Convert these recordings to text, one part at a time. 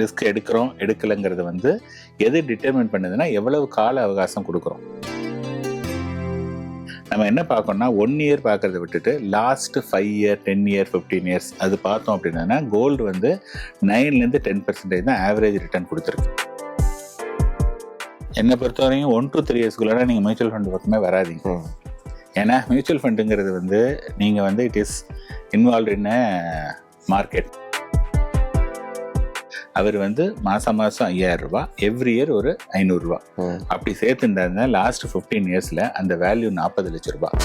Risk எடுக்கிறோம் எடுக்கலைங்கிறது வந்து எது டிட்டர்மின் பண்ணுதுன்னா எவ்வளவு கால அவகாசம் கொடுக்குறோம். நம்ம என்ன பார்க்கணும்னா ஒன் இயர் பார்க்கறத விட்டுட்டு last five year ten year fifteen years அது பார்த்தோம் அப்படின்னா கோல்டு வந்து நைன்லேருந்து டென் பர்சன்டேஜ் தான் ஆவரேஜ் ரிட்டர்ன் கொடுத்துருக்கு. என்னை பொறுத்தவரையும் ஒன் டு த்ரீ இயர்ஸ்க்குள்ளார நீங்கள் மியூச்சுவல் ஃபண்ட் பக்கமே வராதீங்க. ஏன்னா மியூச்சுவல் ஃபண்டுங்கிறது வந்து நீங்கள் வந்து it is involve in market அவர் வந்து மாதம் மாதம் ஐயாயிரம் ரூபாய் எவ்ரி இயர் ஒரு ஐநூறுரூவா. அப்படி சேர்த்துருந்தா லாஸ்ட் ஃபிஃப்டீன் இயர்ஸில் அந்த வேல்யூ நாற்பது லட்ச ரூபாய்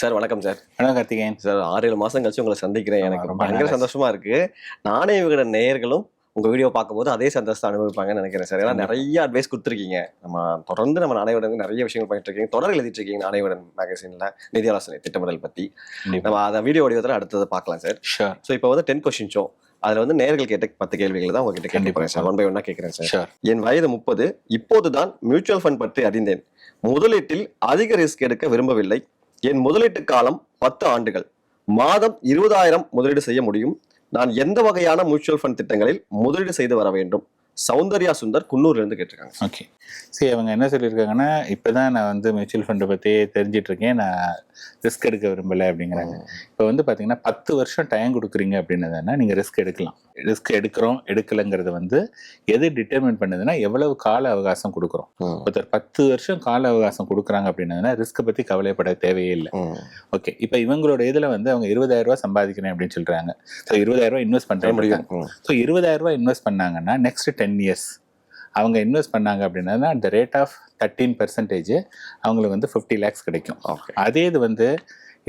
சார் வணக்கம் சார். வணக்கம் கார்த்திகேயன். சார் ஆறு ஏழு மாசம் கழிச்சு உங்களை சந்திக்கிறேன். எனக்கு ரொம்ப பயங்கர சந்தோஷமா இருக்கு. நானே இவங்களோட நேயர்களும் உங்க வீடியோ பார்க்கும்போது அதே சந்தோஷத்தை அனுபவிப்பாங்கன்னு நினைக்கிறேன் சார். ஏன்னா. நிறைய அட்வைஸ் கொடுத்துருக்கீங்க. நம்ம தொடர்ந்து நம்ம நாணயவுடன் நிறைய விஷயங்கள் பண்ணிட்டு இருக்கீங்க தொடர் எழுதிட்டு இருக்கீங்க நாணயவுடன் மேகசின்ல நிதி ஆலோசனை திட்டமிடல் பத்தி. நம்ம அதை வீடியோ வடிவத்தில் அடுத்தது பார்க்கலாம் சார். ஸோ இப்போ வந்து டென் கொஸ்டின் ஷோ அதுல வந்து நேர்கள் கேட்ட பத்து கேள்விகள் தான் உங்ககிட்ட கேட்டு கண்டிப்பா, போறேன் சார். ஒன் பை ஒன்னா கேட்கிறேன் சார். என் வயது முப்பது. இப்போதுதான் மியூச்சுவல் ஃபண்ட் பற்றி அறிந்தேன். முதலீட்டில் அதிக ரிஸ்க் எடுக்க விரும்பவில்லை. என் முதலீட்டு காலம் பத்து ஆண்டுகள். மாதம் இருபதாயிரம் முதலீடு செய்ய முடியும். நான் எந்த வகையான மியூச்சுவல் ஃபண்ட் திட்டங்களில் முதலீடு செய்து வர வேண்டும்? சௌந்தர்யா சுந்தர் குன்னூர்லேருந்து கேட்டிருக்காங்க. ஓகே சரி அவங்க என்ன சொல்லியிருக்காங்கன்னா இப்போ தான் நான் வந்து மியூச்சுவல் ஃபண்டை பற்றி தெரிஞ்சிட்ருக்கேன் நான் ரிஸ்க் எடுக்க விரும்பலை அப்படிங்கிறாங்க. இப்போ வந்து பார்த்தீங்கன்னா பத்து வருஷம் டைம் கொடுக்குறீங்க அப்படின்னதுன்னா நீங்கள் ரிஸ்க் எடுக்கலாம். ரிஸ்க் எடுக்கிறோம் எடுக்கலைங்கிறது வந்து எது டிட்டர்மின் பண்ணுதுன்னா எவ்வளவு கால அவகாசம் கொடுக்குறோம். ஒருத்தர் பத்து வருஷம் கால அவகாசம் கொடுக்குறாங்க அப்படின்னதுன்னா ரிஸ்க்கை பற்றி கவலைப்பட தேவையே இல்லை. ஓகே இப்போ இவங்களோட இதில் வந்து அவங்க இருபதாயிரம் ரூபாய் சம்பாதிக்கிறேன் அப்படின்னு சொல்கிறாங்க ஸோ இருபதாயிரம் ரூபாய் இன்வெஸ்ட் பண்ண பண்ணுறேன். ஸோ இருபதாயிரம் ரூபாய் இன்வெஸ்ட் பண்ணாங்கன்னா நெக்ஸ்ட் டென் இயர்ஸ் அவங்க இன்வெஸ்ட் பண்ணாங்க அப்படின்னா அந்த ரேட் ஆஃப் தேர்ட்டீன் பர்சன்டேஜ் அவங்களுக்கு வந்து ஃபிஃப்டி லேக்ஸ் கிடைக்கும். ஓகே அதே இது வந்து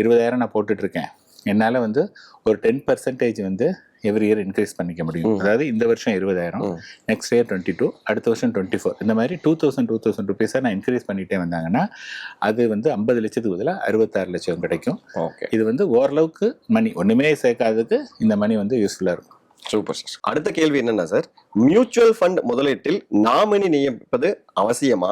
இருபதாயிரம் நான் போட்டுட்டு இருக்கேன் என்னால் வந்து ஒரு டென் பர்சன்டேஜ் வந்து எவ்ரி இயர் இன்க்ரீஸ் பண்ணிக்க முடியும். அதாவது இந்த வருஷம் இருபதாயிரம். நெக்ஸ்ட் இயர் டுவெண்ட்டி டூ அடுத்த வருஷம் டுவெண்ட்டி ஃபோர் இந்த மாதிரி டூ தௌசண்ட் டூ தௌசண்ட் ருபீஸை நான் இன்க்ரீஸ் பண்ணிட்டே வந்தாங்கன்னா அது வந்து ஐம்பது லட்சத்துக்கு பதிலாக அறுபத்தாறு லட்சம் கிடைக்கும். ஓகே இது வந்து ஓரளவுக்கு மணி ஒன்றுமே சேர்க்காததுக்கு இந்த மணி வந்து யூஸ்ஃபுல்லாக இருக்கும். சூப்பர் சார் அடுத்த கேள்வி என்னன்னா சார் மியூச்சுவல் ஃபண்ட் முதலீட்டில் நாமினி நியமிப்பது அவசியமா?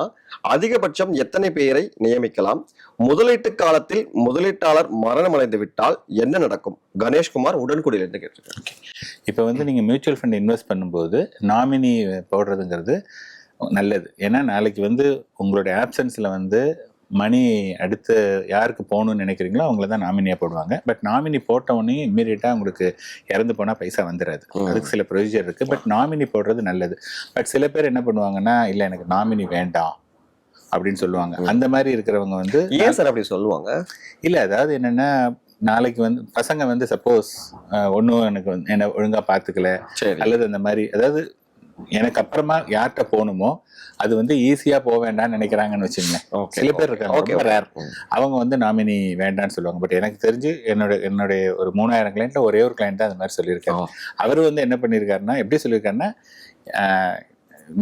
அதிகபட்சம் எத்தனை பேரை நியமிக்கலாம்? முதலீட்டு காலத்தில் முதலீட்டாளர் மரணமடைந்து விட்டால் என்ன நடக்கும்? கணேஷ்குமார் உடன்குடியிலிருந்து கேட்டிருக்காங்க இப்போ வந்து நீங்கள் மியூச்சுவல் ஃபண்ட் இன்வெஸ்ட் பண்ணும்போது நாமினி போடுறதுங்கிறது நல்லது. ஏன்னா நாளைக்கு வந்து உங்களுடைய ஆப்சன்ஸில் வந்து மணி அடுத்து யாருக்கு போகணும்னு நினைக்கிறீங்களோ அவங்கள தான் நாமினியாக போடுவாங்க. பட் நாமினி போட்ட உடனே இம்மீடியட்டாக உங்களுக்கு இறந்து போனால் பைசா வந்துடாது. அதுக்கு சில ப்ரொசீஜர் இருக்குது பட் நாமினி போடுறது நல்லது. பட் சில பேர் என்ன பண்ணுவாங்கன்னா இல்லை எனக்கு நாமினி வேண்டாம். அப்படின்னு சொல்லுவாங்க. அந்த மாதிரி இருக்கிறவங்க வந்து ஏன் சார் அப்படி சொல்லுவாங்க? இல்லை அதாவது என்னென்னா நாளைக்கு வந்து பசங்க வந்து சப்போஸ் ஒன்றும் எனக்கு என்னை ஒழுங்காக பார்த்துக்கல அல்லது அந்த மாதிரி அதாவது எனக்கு அப்புறமா யார்கிட்ட போகணுமோ அது வந்து ஈஸியா போக வேண்டாம்னு நினைக்கிறாங்கன்னு வச்சுங்களேன் ஓகே சில பேர் இருக்காங்க அவங்க வந்து நாமினி வேண்டாம்னு சொல்லுவாங்க. பட் எனக்கு தெரிஞ்சு என்னோட என்னுடைய ஒரு மூணாயிரம் கிளைண்ட்ல ஒரே ஒரு கிளைண்ட் தான் அந்த மாதிரி சொல்லியிருக்காரு. ஓ. அவர் வந்து என்ன பண்ணியிருக்காருன்னா எப்படி சொல்லியிருக்காருன்னா ஆஹ்,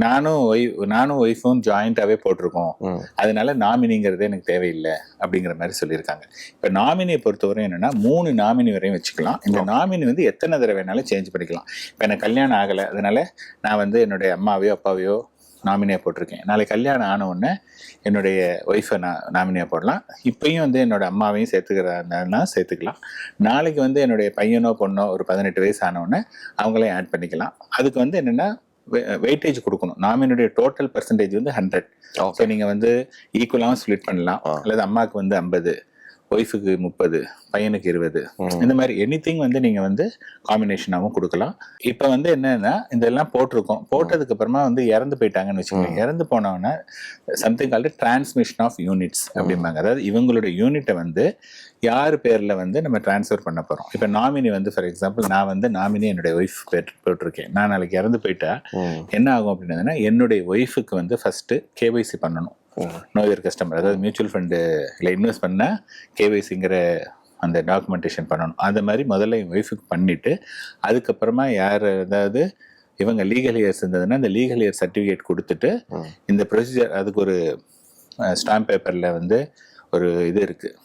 நானும் ஒய்ஃப் நானும் ஒய்ஃபும் ஜாயிண்டாவே போட்டிருக்கோம். அதனால நாமினிங்கிறது எனக்கு தேவையில்லை அப்படிங்கிற மாதிரி சொல்லியிருக்காங்க. இப்போ நாமினியை பொறுத்தவரை என்னன்னா மூணு நாமினி வரையும் வச்சுக்கலாம். இந்த நாமினி வந்து எத்தனை தடவை வேணாலும் சேஞ்ச் பண்ணிக்கலாம். இப்போ எனக்கு கல்யாணம் ஆகலை அதனால நான் வந்து என்னுடைய அம்மாவையோ அப்பாவையோ நாமினியாக போட்டிருக்கேன். நாளைக்கு கல்யாணம் ஆன உடனே என்னுடைய ஒய்ஃபை நான் நாமினியாக போடலாம். இப்பயும் வந்து என்னோட அம்மாவையும் சேர்த்துக்கிறா சேர்த்துக்கலாம். நாளைக்கு வந்து என்னுடைய பையனோ பொண்ணோ ஒரு பதினெட்டு வயசு ஆன உடனே அவங்களையும் ஆட் பண்ணிக்கலாம். அதுக்கு வந்து என்னென்னா வெயிட்டேஜ் கொடுக்கணும். நாமினுடைய டோட்டல் பர்சன்டேஜ் வந்து ஹண்ட்ரட் ஸோ நீங்கள் வந்து ஈக்குவலாகவும் ஸ்ப்ளிட் பண்ணலாம். அல்லது அம்மாவுக்கு வந்து ஐம்பது. ஒய்ஃபுக்கு முப்பது பையனுக்கு இருபது. இந்த மாதிரி எனிதிங் வந்து நீங்கள் வந்து காம்பினேஷனாகவும் கொடுக்கலாம். இப்போ வந்து என்னன்னா இதெல்லாம் போட்டிருக்கோம். போட்டதுக்கு அப்புறமா வந்து இறந்து போயிட்டாங்கன்னு வச்சுக்கோங்க. இறந்து போனவொன்னே something called transmission of units அப்படிம்பாங்க. அதாவது இவங்களோட யூனிட்டை வந்து யார் பேரில் வந்து நம்ம ட்ரான்ஸ்ஃபர் பண்ண போகிறோம் இப்போ நாமினி வந்து ஃபார் எக்ஸாம்பிள் நான் வந்து நாமினி என்னுடைய ஒய்ஃப் பேர் போட்டிருக்கேன். நான் நாளைக்கு இறந்து போயிட்டா. என்ன ஆகும் அப்படின்னா என்னுடைய ஒய்ஃபுக்கு வந்து ஃபஸ்ட்டு கேவைசி பண்ணணும். ம். நோயர் கஸ்டமர் அதாவது மியூச்சுவல் ஃபண்டில் இன்வெஸ்ட் பண்ணால் கேவைசிங்கிற அந்த டாக்குமெண்டேஷன் பண்ணணும் அந்த மாதிரி முதல்ல என் ஒய்ஃபுக்கு பண்ணிவிட்டு அதுக்கப்புறமா யார் அதாவது இவங்க லீகல் இயர்ஸ் இருந்ததுன்னா அந்த லீகல் இயர் சர்டிஃபிகேட் கொடுத்துட்டு. இந்த ப்ரொசீஜர் அதுக்கு ஒரு ஸ்டாம்ப் பேப்பரில் வந்து ஒரு இது இருக்குது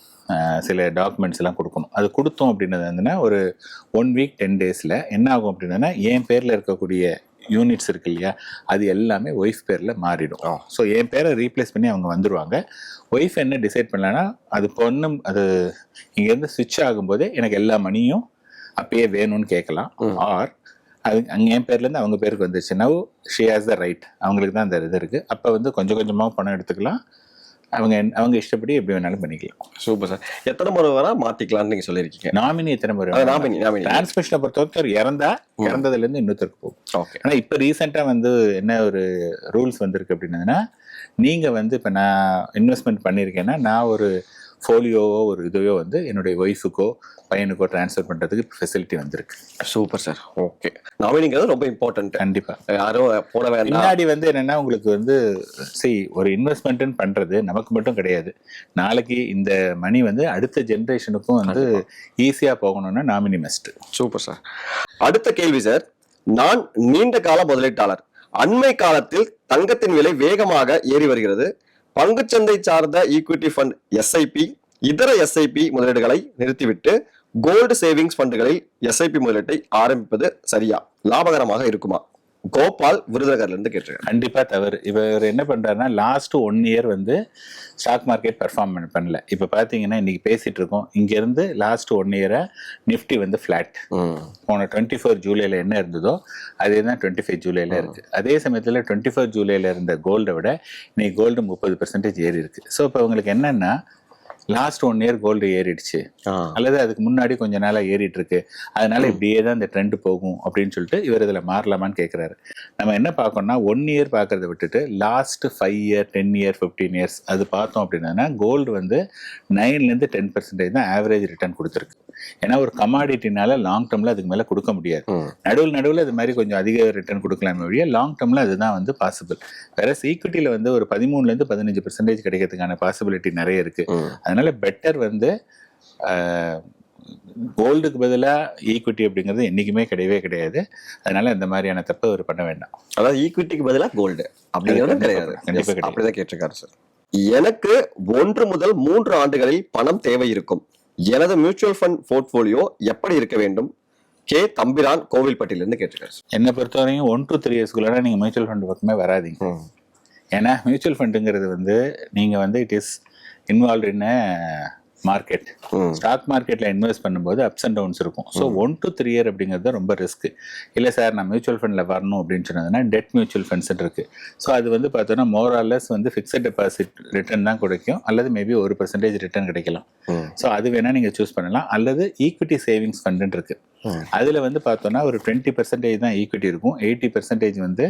சில டாக்குமெண்ட்ஸ் எல்லாம் கொடுக்கணும் அது கொடுத்தோம் அப்படின்னது வந்துன்னா ஒரு ஒன் வீக் டென் டேஸில் என்ன ஆகும் அப்படின்னா என் பேரில் இருக்கக்கூடிய யூனிட்ஸ் இருக்கு இல்லையா? அது எல்லாமே ஒய்ஃப் பேரில் மாறிடும். ஸோ என் பேரை ரீப்ளேஸ் பண்ணி அவங்க வந்துருவாங்க. ஒய்ஃப் என்ன டிசைட் பண்ணலன்னா அது பொண்ணு அது இங்கேருந்து சுவிட்ச் ஆகும்போதே எனக்கு எல்லா மணியும் அப்பயே வேணும்னு கேட்கலாம். ஆர் அது அங்கே என் பேர்லேருந்து அவங்க பேருக்கு வந்துருச்சு. Now she has the right அவங்களுக்கு தான் அந்த இது இருக்குது அப்போ வந்து கொஞ்சம் கொஞ்சமாக பணம் எடுத்துக்கலாம். அவங்க அவங்க இஷ்டப்படி எப்படி வேணாலும் பண்ணிக்கலாம். சூப்பர் சார் எத்தனை முறை வேணா மாத்திக்கலாம்னு நீங்க சொல்லியிருக்கீங்க? நாமினி எத்தனை முறை நாமினி நாமினி. டிரான்ஸ்மிஷனை பொறுத்தவரைக்கும் இறந்தா இறந்ததுல இருந்து இன்னொருத்தருக்கு போகும். ஓகே ஆனா இப்ப ரீசெண்டா வந்து என்ன ஒரு ரூல்ஸ் வந்திருக்கு அப்படின்னதுன்னா நீங்க வந்து இப்ப நான் இன்வெஸ்ட்மெண்ட் பண்ணியிருக்கேன்னா நான் ஒரு ஃபோலியோவோ ஒரு இதுவோ வந்து என்னுடைய ஒய்ஃபுக்கோ பையனுக்கோ ட்ரான்ஸ்ஃபர் பண்றதுக்கு ஃபெசிலிட்டி வந்திருக்கு. சூப்பர் சார் ஓகே நாமினிங்கிறது ரொம்ப இம்பார்ட்டன்ட் கண்டிப்பா. யாரும் போட வேண்டாம். பின்னாடி வந்து என்னன்னா உங்களுக்கு வந்து see ஒரு இன்வெஸ்ட்மெண்ட்னு பண்றது நமக்கு மட்டும் கிடையாது. நாளைக்கு இந்த மணி வந்து அடுத்த ஜெனரேஷனுக்கும் வந்து ஈஸியா போகணும்னா நாமினி மஸ்ட் சூப்பர் சார் அடுத்த கேள்வி சார் நான் நீண்ட கால முதலீட்டாளர். அண்மை காலத்தில் தங்கத்தின் விலை வேகமாக ஏறி வருகிறது. பங்குச்சந்தை சார்ந்த ஈக்விட்டி ஃபண்ட் எஸ்ஐபி இதர எஸ்ஐபி முதலீடுகளை நிறுத்திவிட்டு கோல்டு சேவிங்ஸ் ஃபண்டுகளில் எஸ்ஐபி முதலீட்டை ஆரம்பிப்பது சரியா? லாபகரமாக இருக்குமா? கோபால் விருதுநகர்ல இருந்து கேட்டிருக்காரு. கண்டிப்பா தவறு. இவர் என்ன பண்றாருன்னா லாஸ்ட் ஒன் இயர் வந்து ஸ்டாக் மார்க்கெட் பெர்ஃபார்ம் பண்ணல. இப்ப பாத்தீங்கன்னா இன்னைக்கு பேசிட்டு இருக்கோம். இங்க இருந்து லாஸ்ட் ஒன் இயரா நிஃப்டி வந்து ஃபிளாட் போன டுவெண்ட்டி ஃபோர் ஜூலைல என்ன இருந்ததோ அதே தான் டுவெண்ட்டி ஃபைவ் ஜூலைல இருக்கு. அதே சமயத்துல டுவெண்ட்டி ஃபோர் ஜூலைல இருந்த கோல்டை விட இன்னைக்கு கோல்டு முப்பது பெர்சன்டேஜ் ஏறி இருக்கு. ஸோ இப்போ உங்களுக்கு என்னன்னா லாஸ்ட் ஒன் இயர் கோல்டு ஏறிடுச்சு. அல்லது அதுக்கு முன்னாடி கொஞ்ச நாளா ஏறிட்டு இருக்கு அதனால இப்படியே தான் இந்த ட்ரெண்ட் போகும் அப்படின்னு சொல்லிட்டு இவர் இதுல மாறலாமான்னு கேட்குறாரு நம்ம என்ன பார்க்கணும்னா ஒன் இயர் பார்க்கறத விட்டுட்டு last five year ten year fifteen years அது பார்த்தோம் அப்படின்னா கோல்டு வந்து நைன்லேருந்து டென் பர்சன்டேஜ் தான் ஆவரேஜ் ரிட்டர்ன் கொடுத்துருக்கு. ஏன்னா ஒரு கமாடிட்டினால லாங் டேர்ம்ல அதுக்கு மேல கொடுக்க முடியாது. நடுவில் நடுவில் இது மாதிரி கொஞ்சம் அதிக ரிட்டர்ன் கொடுக்கலாமே ஒழிய லாங் டேர்மில் அதுதான் வந்து பாசிபிள் வேற ஈக்விட்டியில் வந்து ஒரு பதிமூணுலேருந்து பதினஞ்சு பெர்சன்டேஜ் கிடைக்கிறதுக்கான பாசிபிலிட்டி நிறைய இருக்கு. அதனால பெட்டர் வந்து கோல்டுக்கு பதிலாக ஈக்விட்டி அப்படிங்கிறது என்றைக்குமே கிடையவே கிடையாது. அதனால இந்த மாதிரியான தப்பை அவர் பண்ண வேண்டாம். அதாவது ஈக்விட்டிக்கு பதிலா கோல்டு அப்படிங்கிறது கிடையாது. கண்டிப்பா Yes, கிடையாது. அப்படிதான் கேட்டிருக்காரு சார் எனக்கு ஒன்று முதல் மூன்று ஆண்டுகளில் பணம் தேவை இருக்கும் எனது மியூச்சுவல் ஃபண்ட் போர்ட்போலியோ எப்படி இருக்க வேண்டும்? கே. தம்பிரான் கோவில்பட்டியிலிருந்து கேட்டிருக்காரு என்னை பொறுத்தவரையும் ஒன் டு த்ரீ இயர்ஸ்க்குள்ள நீங்கள் மியூச்சுவல் ஃபண்ட் பக்கமே வராதீங்க. ஏன்னா மியூச்சுவல் ஃபண்டுங்கிறது வந்து நீங்கள் வந்து it is involve in market. Stock மார்க்கெட்டில் இன்வெஸ்ட் பண்ணும்போது அப்ஸ் அண்ட் டவுன்ஸ் இருக்கும். So one to three year அப்படிங்கிறது ரொம்ப ரிஸ்க் இல்லை சார் நான் மியூச்சுவல் ஃபண்டில் வரணும் அப்படின்னு சொன்னதுன்னா டெட் மியூச்சுவல் ஃபண்ட்ஸ் இருக்கு. ஸோ அது வந்து பார்த்தோன்னா மோராலஸ் வந்து ஃபிக்ஸட் டெபாசிட் ரிட்டர்ன் தான் கிடைக்கும். அல்லது மேபி ஒரு பர்சன்டேஜ் ரிட்டர்ன் கிடைக்கலாம். ஸோ அது வேணால் நீங்கள் சூஸ் பண்ணலாம். அல்லது ஈக்விட்டி சேவிங்ஸ் ஃபண்டுன்னு இருக்கு. அதில் வந்து பார்த்தோன்னா ஒரு டுவெண்ட்டி பர்சன்டேஜ் தான் ஈக்விட்டி இருக்கும். எயிட்டி பர்சன்டேஜ் வந்து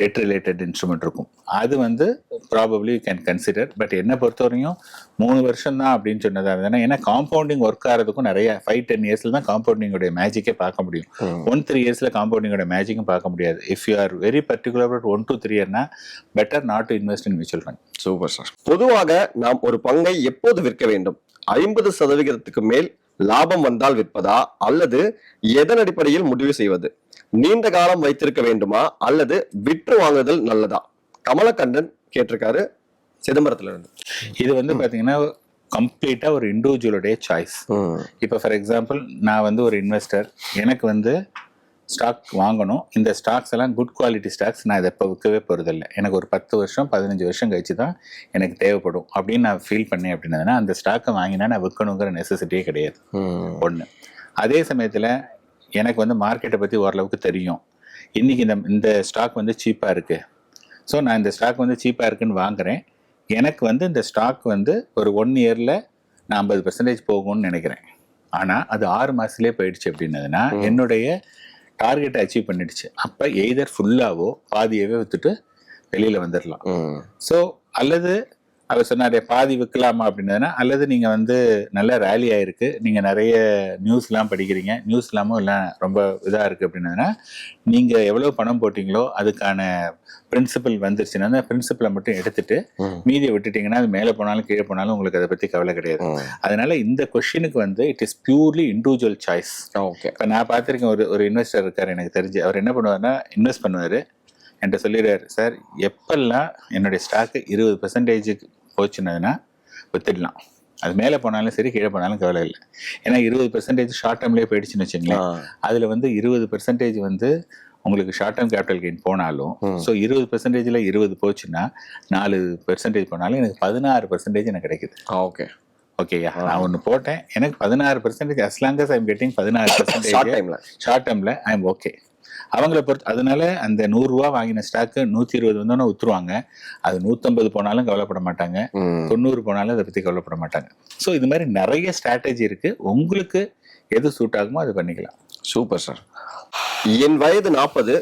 டெட் ரிலேட்டட் இன்ஸ்ட்ருமெண்ட் இருக்கும். அது வந்து probably you can consider but என்னை பொறுத்தவரையும் மூணு வருஷம் தான் அப்படின்னு சொன்னதாக இருந்ததுன்னா ஏன்னா காம்பவுண்டிங் ஒர்க் ஆகிறதுக்கும் நிறைய ஃபைவ் டென் இயர்ஸில் தான் காம்பவுண்டிங்கோட மேஜிக்கே பார்க்க முடியும். ஒன் த்ரீ இயர்ஸில் காம்பவுண்டிங்கோட மேஜிக்கும் பார்க்க முடியாது. If you are very particular about one to three இயர்னா better not to invest in mutual fund super sir பொதுவாக நாம் ஒரு பங்கை எப்போது விற்க வேண்டும்? ஐம்பது சதவிகிதத்துக்கு மேல் லாபம் வந்தால் விற்பதா? அல்லது எதன் அடிப்படையில் முடிவு செய்வது? நீண்ட காலம் வைத்திருக்க வேண்டுமா? அல்லது விற்று வாங்குதல் நல்லதா? கமலக்கண்ணன் கேட்டிருக்காரு சிதம்பரத்துல இருந்து. இது வந்து பார்த்தீங்கன்னா கம்ப்ளீட்டாக ஒரு இண்டிவிஜுவலுடைய சாய்ஸ் இப்போ ஃபார் எக்ஸாம்பிள் நான் வந்து ஒரு இன்வெஸ்டர் எனக்கு வந்து ஸ்டாக் வாங்கணும். இந்த ஸ்டாக்ஸ் எல்லாம் குட் குவாலிட்டி ஸ்டாக்ஸ் நான் இதை இப்போ விற்கவே போகிறதில்ல எனக்கு ஒரு பத்து வருஷம் பதினஞ்சு வருஷம் கழிச்சு தான் எனக்கு தேவைப்படும். அப்படின்னு நான் ஃபீல் பண்ணேன் அப்படின்னதுன்னா அந்த ஸ்டாக்கை வாங்கினா நான் விற்கணுங்கிற நெசசிட்டியே கிடையாது. ஒன்று அதே சமயத்தில் எனக்கு வந்து மார்க்கெட்டை பற்றி ஓரளவுக்கு தெரியும். இன்றைக்கி இந்த இந்த ஸ்டாக் வந்து சீப்பாக இருக்குது ஸோ நான் இந்த ஸ்டாக் வந்து சீப்பாக இருக்குன்னு வாங்குறேன். எனக்கு வந்து இந்த ஸ்டாக் வந்து ஒரு ஒன் இயரில் நான் ஐம்பது பர்சன்டேஜ் போகும்னு நினைக்கிறேன். ஆனால் அது ஆறு மாதத்துலேயே போயிடுச்சு அப்படின்னதுன்னா என்னுடைய டார்கெட்டை அச்சீவ் பண்ணிடுச்சு. அப்போ எய்தர் ஃபுல்லாவோ பாதியவே விற்றுட்டு வெளியில் வந்துடலாம் ஸோ அல்லது அவர் சொன்னாரே பாதி விற்கலாமா அப்படின்னதுன்னா அல்லது நீங்கள் வந்து நல்ல ரேலி ஆயிருக்கு. நீங்கள் நிறைய நியூஸ்லாம் படிக்கிறீங்க. நியூஸ் இல்லாமல் எல்லாம் ரொம்ப இதாக இருக்குது அப்படின்னதுன்னா நீங்கள் எவ்வளோ பணம் போட்டிங்களோ அதுக்கான பிரின்சிபல் வந்துருச்சுன்னா அந்த பிரின்சிபலை மட்டும் எடுத்துட்டு மீதியை விட்டுட்டீங்கன்னா அது மேலே போனாலும் கீழே போனாலும் உங்களுக்கு அதை பற்றி கவலை கிடையாது. அதனால இந்த கொஷினுக்கு வந்து it is purely individual choice okay. இப்போ நான் பார்த்துருக்கேன் ஒரு ஒரு இன்வெஸ்டர் இருக்கார் எனக்கு தெரிஞ்சு. அவர் என்ன பண்ணுவார்னா இன்வெஸ்ட் பண்ணுவார். என்கிட்ட சொல்லிடுறாரு சார் எப்பெல்லாம் என்னுடைய ஸ்டாக்கு இருபது பர்சன்டேஜுக்கு போச்சுன்னதுன்னா வித்துடலாம். அது மேலே போனாலும் சரி கீழே போனாலும் கவலை இல்லை. ஏன்னா இருபது பர்சன்டேஜ் ஷார்ட் டேர்ம்லேயே போயிடுச்சுன்னு வச்சுங்களேன் அதில் வந்து இருபது பர்சன்டேஜ் வந்து உங்களுக்கு ஷார்ட் டேர்ம் கேபிட்டல் கெயின் போனாலும். ஸோ இருபது பெர்சன்டேஜில் இருபது போச்சுன்னா நாலு பெர்சன்டேஜ் போனாலும் எனக்கு பதினாறு பெர்சன்டேஜ் எனக்கு கிடைக்குது. ஓகே ஓகேயா நான் ஒன்று போட்டேன் எனக்கு பதினாறு percentage as long as I'm getting பதினாறு ஷார்ட் பெர்சன்டேஜ் டைம்ல ஷார்ட் டேர்மில் ஐம் ஓகே அவங்கள பொறுத்து அதனால அந்த நூறுரூவா வாங்கின ஸ்டாக்கு நூற்றி இருபது வந்தோன்னே வித்துருவாங்க அது நூற்றம்பது போனாலும் கவலைப்பட மாட்டாங்க. தொண்ணூறு போனாலும் அதை பற்றி கவலைப்பட மாட்டாங்க. ஸோ இது மாதிரி நிறைய ஸ்ட்ராட்டஜி இருக்கு. உங்களுக்கு எது சூட் ஆகுமோ அது பண்ணிக்கலாம். சூப்பர் சார் என் வயது நாற்பது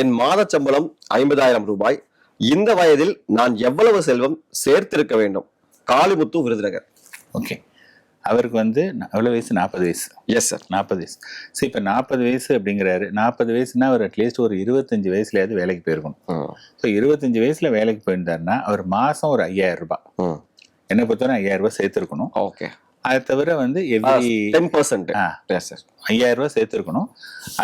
என் மாத சம்பளம் ஐம்பதாயிரம் ரூபாய். இந்த வயதில் நான் எவ்வளவு செல்வம் சேர்த்திருக்க வேண்டும்? காளிமுத்து விருதுநகர். ஓகே அவருக்கு வந்து எவ்வளோ வயசு? நாற்பது வயசு. எஸ் சார் நாற்பது வயசு. ஸோ இப்போ நாற்பது வயசு அப்படிங்கிறாரு. நாற்பது வயசுனா அவர் அட்லீஸ்ட் ஒரு இருபத்தஞ்சு வயசுலயாவது வேலைக்கு போயிருக்கணும். ஸோ இருபத்தஞ்சு வயசுல வேலைக்கு போயிருந்தாருன்னா அவர் மாசம் ஒரு ஐயாயிரம் ரூபாய். என்னை பொறுத்தவரை ஐயாயிரம் ரூபாய் சேர்த்துருக்கணும். ஓகே அதை தவிர வந்து எவ்ரி டென் பர்சன்ட் சார் ஐயாயிரம் ரூபாய் சேர்த்துருக்கணும்.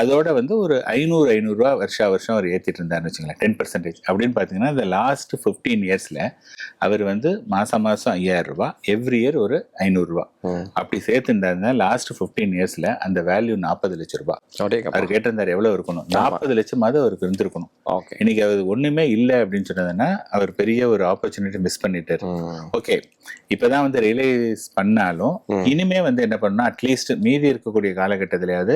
அதோட வந்து ஒரு ஐநூறு ஐநூறுரூவா வருஷா வருஷம் அவர் ஏற்றிட்டு இருந்தாருன்னு வச்சுங்களேன் டென் பர்சன்டேஜ் அப்படின்னு பார்த்தீங்கன்னா இந்த லாஸ்ட் ஃபிஃப்டீன் இயர்ஸில் அவர் வந்து மாதம் மாதம் ஐயாயிரம் ரூபாய் எவ்ரி இயர் ஒரு ஐநூறுரூவா அப்படி சேர்த்துருந்தாருன்னா லாஸ்ட் ஃபிஃப்டீன் இயர்ஸில் அந்த வேல்யூ நாற்பது லட்சம் ரூபாய். அவர் கேட்டிருந்தார் எவ்வளோ இருக்கணும்? நாற்பது லட்சமாவது அவருக்கு இருந்திருக்கணும். ஓகே. இன்னைக்கு அவர் ஒன்றுமே இல்லை அப்படின்னு சொன்னதுன்னா அவர் பெரிய ஒரு ஆப்பர்ச்சுனிட்டி மிஸ் பண்ணிட்டாரு. ஓகே இப்பதான் வந்து ரியலைஸ் பண்ணாலும் ம். இனிமே வந்து என்ன பண்ணணும்? அட்லீஸ்ட் மீதி இருக்கக்கூடிய காலகட்டத்திலேயாவது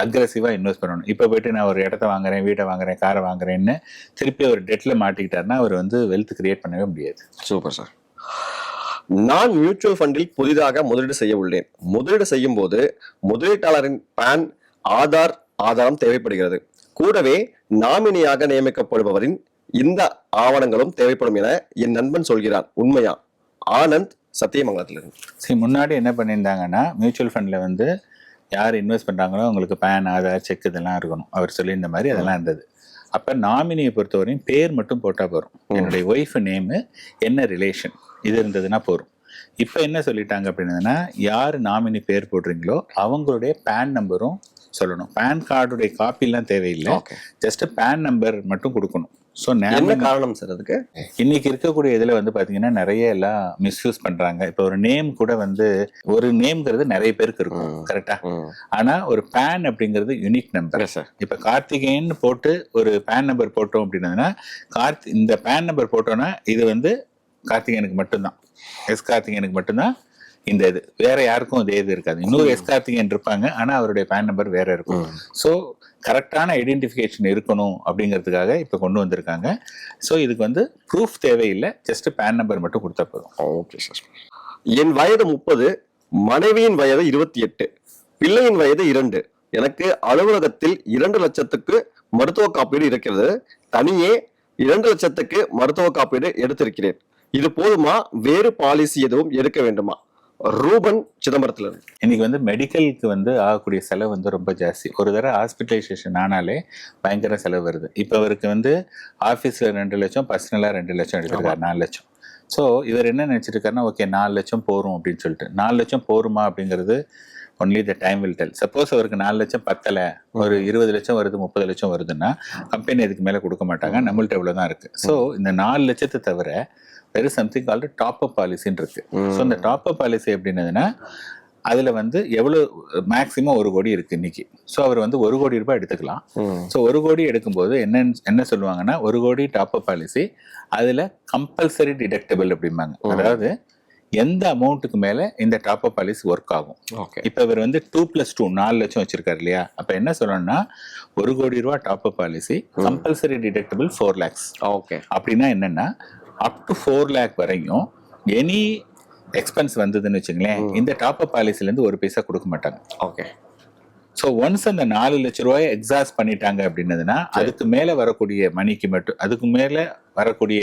அக்ரஸிவா இன்வெஸ்ட் பண்ணணும். இப்போ போயிட்டு நான் ஒரு இடத்த வாங்குறேன் வீட்டை வாங்குறேன் காரை வாங்குறேன்னு திருப்பி ஒரு டெட்ல மாட்டிக்கிட்டாருன்னா அவர் வந்து வெல்த் கிரியேட் பண்ணவே முடியாது. Super sir. நான் மியூச்சுவல் ஃபண்டில் புதிதாக முதலீடு செய்ய உள்ளேன். முதலீடு செய்யும் போது முதலீட்டாளரின் பான் ஆதார் ஆதாரம் தேவைப்படுகிறது. கூடவே நாமினியாக நியமிக்கப்படுபவரின் இந்த ஆவணங்களும் தேவைப்படும் என என் நண்பன் சொல்கிறார். உண்மையா? ஆனந்த் சத்தியமங்கலத்திலிருந்து. சரி முன்னாடி என்ன பண்ணியிருந்தாங்கன்னா மியூச்சுவல் ஃபண்ட்ல வந்து யார் இன்வெஸ்ட் பண்றாங்களோ அவங்களுக்கு பேன் ஆதார் செக் இதெல்லாம் இருக்கணும். அவர் சொல்லியிருந்த மாதிரி அதெல்லாம் இருந்தது. அப்ப நாமினியை பொறுத்தவரையும் பேர் மட்டும் போட்டா போதும். என்னுடைய ஒய்ஃப் நேமு என்ன ரிலேஷன் இது இருந்ததுன்னா போதும். இப்போ என்ன சொல்லிட்டாங்க அப்படின்னா யார் நாமினி பேர் போடுறீங்களோ அவங்களுடைய பேன் நம்பரும் சொல்லணும். பேன் கார்டுடைய காப்பிலாம் தேவையில்லை. ஜஸ்ட் பேன் நம்பர் மட்டும் கொடுக்கணும். ஸோ என்ன காரணம் சார் அதுக்கு? இன்னைக்கு இருக்கக்கூடிய இதுல வந்து பாத்தீங்கன்னா நிறைய எல்லாம் மிஸ்யூஸ் பண்றாங்க. இப்போ ஒரு நேம் கூட வந்து ஒரு நேம்ங்கிறது நிறைய பேருக்கு இருக்கும். கரெக்டா ஆனா ஒரு பேன் அப்படிங்கிறது யூனிக் நம்பர் சார் இப்ப கார்த்திகேயன் போட்டு ஒரு பேன் நம்பர் போட்டோம் அப்படின்னா கார்த்தி இந்த பேன் நம்பர் போட்டோம்னா இது வந்து கார்த்திகேயனுக்கு மட்டும்தான். எஸ் கார்த்திகேயனுக்கு மட்டும்தான் இந்த இது. வேற யாருக்கும் இதே இது இருக்காது. இன்னொரு எஸ் கார்த்திகேயன் இருப்பாங்க ஆனா அவருடைய பேன் நம்பர் வேற இருக்கும். ஸோ கரெக்டான ஐடென்டிஃபிகேஷன் இருக்கணும் அப்படிங்கிறதுக்காக இப்போ கொண்டு வந்திருக்காங்க. ஸோ இதுக்கு வந்து ப்ரூஃப் தேவையில்லை. ஜஸ்ட் பேன் நம்பர் மட்டும் கொடுத்தா போதும். ஓகே சார் என் வயது முப்பது மனைவியின் வயது இருபத்தி எட்டு பிள்ளையின் வயது இரண்டு. எனக்கு அலுவலகத்தில் இரண்டு லட்சத்துக்கு மருத்துவ காப்பீடு இருக்கிறது. தனியே இரண்டு லட்சத்துக்கு மருத்துவ காப்பீடு எடுத்திருக்கிறேன். இது போதுமா? வேறு பாலிசி எதுவும் எடுக்க வேண்டுமா? ரூபன் சிதம்பரத்துல இருந்து இன்னைக்கு வந்து மெடிக்கலுக்கு வந்து ஆகக்கூடிய செலவு வந்து ரொம்ப ஜாஸ்தி. ஒரு தடவை ஹாஸ்பிட்டலைசேஷன் ஆனாலே பயங்கர செலவு வருது. இப்போ அவருக்கு வந்து ஆஃபீஸில் ரெண்டு லட்சம் பர்சனலாக ரெண்டு லட்சம் எடுத்திருக்காரு நாலு லட்சம். ஸோ இவர் என்ன நினச்சிருக்காருன்னா ஓகே நாலு லட்சம் போரும் அப்படின்னு சொல்லிட்டு. நாலு லட்சம் போருமா அப்படிங்கிறது only the time will tell suppose அவருக்கு நாலு லட்சம் பத்தலை ஒரு இருபது லட்சம் வருது முப்பது லட்சம் வருதுன்னா கம்பெனி இதுக்கு மேலே கொடுக்க மாட்டாங்க. நம்மள்ட்ட இவ்வளோ தான் இருக்குது ஸோ இந்த நாலு லட்சத்தை தவிர வெறு சம்திங் கால்டு டாப் அப் பாலிசின்னு இருக்கு. ஸோ இந்த டாப் அப் பாலிசி அப்படின்னதுன்னா அதில் வந்து எவ்வளோ மேக்ஸிமம் ஒரு கோடி இருக்கு இன்னைக்கு. ஸோ அவர் வந்து ஒரு கோடி ரூபாய் எடுத்துக்கலாம். ஸோ ஒரு கோடி எடுக்கும்போது என்ன என்ன சொல்லுவாங்கன்னா ஒரு கோடி டாப் அப் பாலிசி அதில் கம்பல்சரி டிடக்டபிள் அப்படிம்பாங்க. அதாவது எந்த அமௌண்ட்டுக்கு மேலே இந்த டாப் அப் பாலிசி ஒர்க் ஆகும். ஓகே. இப்போ இவர் வந்து டூ ப்ளஸ் டூ நாலு லட்சம் வச்சிருக்காரு இல்லையா? அப்போ என்ன சொல்லணும்னா ஒரு கோடி ரூபா top up policy compulsory deductible four lakhs okay. அப்படின்னா என்னன்னா அப் டு ஃபோர் லேக் வரையும் எனி எக்ஸ்பென்ஸ் வந்ததுன்னு வச்சுங்களேன். இந்த டாப் அப் பாலிசிலேருந்து ஒரு பைசா கொடுக்க மாட்டாங்க. ஓகே ஸோ ஒன்ஸ் அந்த நாலு லட்ச ரூபாயை எக்ஸாஸ்ட் பண்ணிட்டாங்க அப்படின்னதுன்னா அதுக்கு மேலே வரக்கூடிய மணிக்கு மட்டும் அதுக்கு மேலே வரக்கூடிய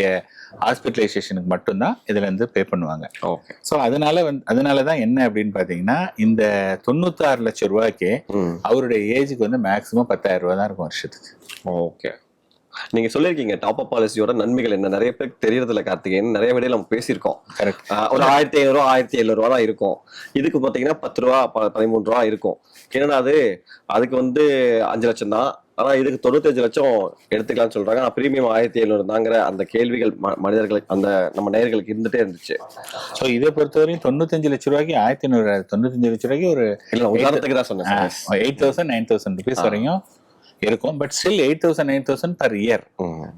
ஹாஸ்பிட்டலைசேஷனுக்கு மட்டும்தான் இதுல இருந்து பே பண்ணுவாங்க. ஓகே ஸோ அதனால வந்து அதனால தான் என்ன அப்படின்னு பார்த்தீங்கன்னா இந்த தொண்ணூத்தாறு லட்சம் ரூபாய்க்கு அவருடைய ஏஜுக்கு வந்து மேக்ஸிமம் பத்தாயிரம் ரூபாய் தான் இருக்கும் வருஷத்துக்கு. ஓகே நீங்க சொல்லியிருக்கீங்க டாப் அப் பாலிசியோட நன்மைகள் என்ன? நிறைய பேருக்கு தெரியறதில்ல கார்த்திகேயன். நிறைய விடையில நம்ம பேசியிருக்கோம். ஒரு ஆயிரத்தி ஐநூறு ஆயிரத்தி எழுநூறு ரூபா தான் இருக்கும். இதுக்கு பாத்தீங்கன்னா பத்து ரூபா பதிமூணு ரூபா இருக்கும். என்னன்னா அது? அதுக்கு வந்து அஞ்சு லட்சம் தான். ஆனா இதுக்கு தொண்ணூத்தஞ்சு லட்சம் எடுத்துக்கலாம்னு சொல்றாங்க. ஆனா பிரீமியம் ஆயிரத்தி எழுநூறு தாங்கிற அந்த கேள்விகள் மனிதர்களுக்கு அந்த நம்ம நேயர்களுக்கு இருந்துட்டே இருந்துச்சு. ஸோ இதை பொறுத்தவரையும் தொண்ணூத்தஞ்சு லட்ச ரூபாய்க்கு ஆயிரத்தி ஐநூறு தொண்ணூத்தஞ்சு லட்ச ரூபாய்க்கு ஒரு இல்ல உதாரணத்துக்கு தான் சொன்னேன். Eight thousand nine thousand rupees வரையும் இருக்கும். But still eight thousand eight thousand per year.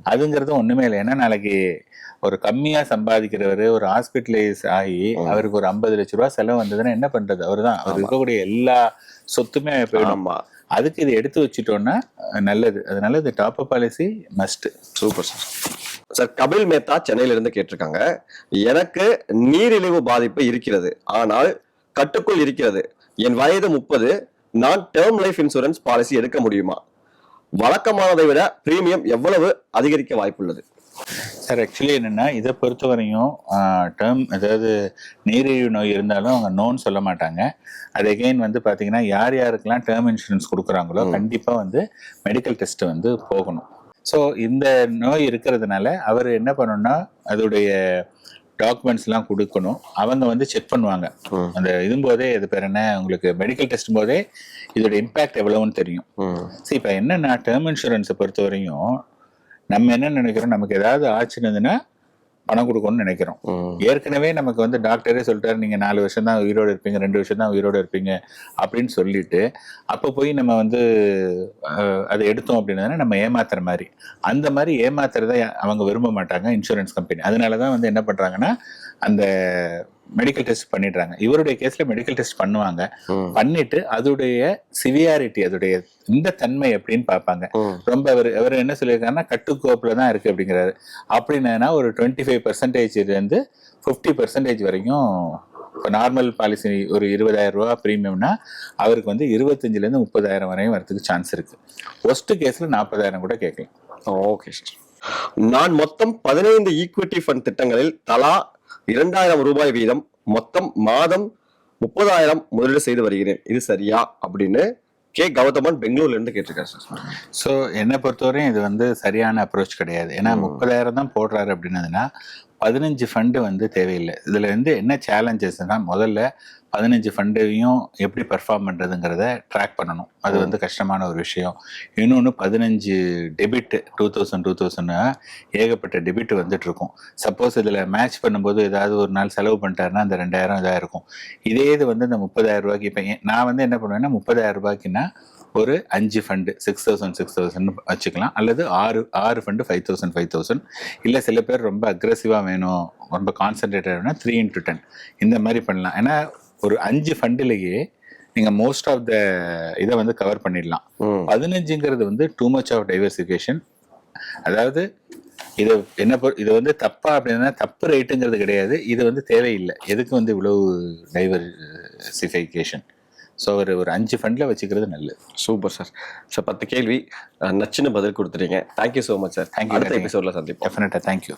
அதுங்கிறது ஒண்ணுமே இல்லை. ஏன்னா நாளைக்கு ஒரு கம்மியா சம்பாதிக்கிறவர் ஒரு ஹாஸ்பிட்டலைஸ் ஆகி அவருக்கு ஒரு ஐம்பது லட்ச ரூபா செலவு வந்ததுன்னா என்ன பண்றது? அவர்தான். அவர் இருக்கக்கூடிய எல்லா சொத்துமே போயிடும். அதுக்கு இது எடுத்து வச்சுட்டோம்னா நல்லது. அதனால இது top up policy must super sir sir Kapil Mehta சென்னையில இருந்து கேட்டிருக்காங்க. எனக்கு நீரிழிவு பாதிப்பு இருக்கிறது. ஆனால் கட்டுக்குள் இருக்கிறது. என் வயது முப்பது. நான் டேர்ம் லைஃப் இன்சூரன்ஸ் பாலிசி எடுக்க முடியுமா? வழக்கமானதை விட பிரீமியம் எவ்வளவு அதிகரிக்க வாய்ப்புள்ளது? சார் ஆக்சுவலி என்னன்னா இதை பொறுத்தவரையும் டேர்ம் அதாவது நீரிழிவு நோய் இருந்தாலும் அவங்க நோன்னு சொல்ல மாட்டாங்க. அது எகைன் வந்து பாத்தீங்கன்னா யார் யாருக்கெல்லாம் டேர்ம் இன்சூரன்ஸ் கொடுக்குறாங்களோ கண்டிப்பா வந்து மெடிக்கல் டெஸ்ட் வந்து போகணும். ஸோ இந்த நோய் இருக்கிறதுனால அவர் என்ன பண்ணணும்னா அதோடைய டாக்குமெண்ட்ஸ்லாம் கொடுக்கணும். அவங்க வந்து செக் பண்ணுவாங்க. அந்த இதும் போதே இது பேர் என்ன? உங்களுக்கு மெடிக்கல் டெஸ்ட் போதே இதோட இம்பாக்ட் எவ்வளவுன்னு தெரியும். சரி இப்போ என்னன்னா டேர்ம் இன்சூரன்ஸை பொறுத்தவரையும் நம்ம என்ன நினைக்கிறோம்? நமக்கு ஏதாவது ஆச்சுனதுன்னா பணம் கொடுக்கணும்னு நினைக்கிறோம். ஏற்கனவே நமக்கு வந்து டாக்டரே சொல்லிட்டாரு நீங்க நாலு வருஷம் தான் உயிரோடு இருப்பீங்க ரெண்டு வருஷம் தான் உயிரோடு இருப்பீங்க அப்படின்னு சொல்லிட்டு அப்போ போய் நம்ம வந்து அதை எடுத்தோம் அப்படின்னா நம்ம ஏமாத்துற மாதிரி. அந்த மாதிரி ஏமாத்துறத அவங்க விரும்ப மாட்டாங்க இன்சூரன்ஸ் கம்பெனி. அதனால தான் வந்து என்ன பண்றாங்கன்னா அந்த மெடிக்கல் டெஸ்ட் பண்ணிடுறாங்க. இவருடைய கேஸ்ல மெடிக்கல் டெஸ்ட் பண்ணுவாங்க. பண்ணிட்டு அதோடைய சிவியாரிட்டி அதோடைய இந்த தன்மை எப்படின்னு பார்ப்பாங்க. ரொம்ப அவர் அவர் என்ன சொல்லியிருக்காருன்னா கட்டுக்கோப்புல தான் இருக்கு அப்படிங்கிறாரு. அப்படின்னா ஒரு டுவெண்ட்டி ஃபைவ் பர்சன்டேஜ் இருந்து ஃபிஃப்டி பர்சன்டேஜ் வரைக்கும் இப்போ நார்மல் பாலிசி ஒரு இருபதாயிரம் ரூபா ப்ரீமியம்னா அவருக்கு வந்து இருபத்தஞ்சுல இருந்து முப்பதாயிரம் வரையும் வரதுக்கு சான்ஸ் இருக்கு. ஒஸ்ட் கேஸ்ல நாற்பதாயிரம் கூட கேட்கலாம். ஓகே நான் மொத்தம் பதினைந்து ஈக்விட்டி ஃபண்ட் திட்டங்களில் தலா இரண்டாயிரம் ரூபாய் வீதம் மொத்தம் மாதம் முப்பதாயிரம் முதலீடு செய்து வருகிறேன். இது சரியா? அப்படின்னு கே. கௌதமன் பெங்களூர்ல இருந்து கேட்டிருக்காரு சார். ஸோ என்னை பொறுத்தவரையும் இது வந்து சரியான அப்ரோச் கிடையாது. ஏன்னா முப்பதாயிரம் தான் போடுறாரு அப்படின்னதுன்னா பதினஞ்சு ஃபண்டு வந்து தேவையில்லை. இதுல இருந்து என்ன சேலஞ்சஸ்னா முதல்ல பதினஞ்சு ஃபண்டையும் எப்படி பெர்ஃபார்ம் பண்றதுங்கிறத ட்ராக் பண்ணணும். அது வந்து கஷ்டமான ஒரு விஷயம். இன்னொன்று பதினஞ்சு debit two thousand two thousand ஏகப்பட்ட டெபிட் வந்துட்டு இருக்கும் சப்போஸ் இதில் மேட்ச் பண்ணும்போது ஏதாவது ஒரு நாள் செலவு பண்ணிட்டாருன்னா அந்த ரெண்டாயிரம் இதாக இருக்கும் இதே இது வந்து இந்த முப்பதாயிரம் ரூபாய்க்கு இப்போ நான் வந்து என்ன பண்ணுவேன்னா முப்பதாயிரம் ரூபாய்க்குன்னா ஒரு அஞ்சு fund six thousand six thousand வச்சுக்கலாம். அல்லது ஆறு ஆறு fund five thousand five thousand இல்லை சில பேர் ரொம்ப அக்ரெசிவாக வேணும். ரொம்ப கான்சன்ட்ரேட்டட் வேணும் த்ரீ இன்ட்டு டென் இந்த மாதிரி பண்ணலாம். ஏன்னா ஒரு அஞ்சு ஃபண்டுலேயே நீங்கள் மோஸ்ட் ஆஃப் த இதை வந்து கவர் பண்ணிடலாம். பதினஞ்சுங்கிறது வந்து டூ மச் ஆஃப் டைவர்சிஃபிகேஷன் அதாவது இது என்ன இது வந்து தப்பா அப்படின்னா தப்பு ரைட்டுங்கிறது கிடையாது. இது வந்து தேவையில்லை. எதுக்கு வந்து இவ்வளவு டைவர்சிஃபிகேஷன் ஸோ ஒரு ஒரு அஞ்சு ஃபண்டில் வச்சுக்கிறது நல்லது. சூப்பர் சார் சார் பத்து கேள்வி நச்சுன்னு பதில் கொடுத்துறீங்க thank you so much sir you, அடுத்த. எபிசோட்ல சந்திப்போம். டெஃபினட்டாக தேங்க்யூ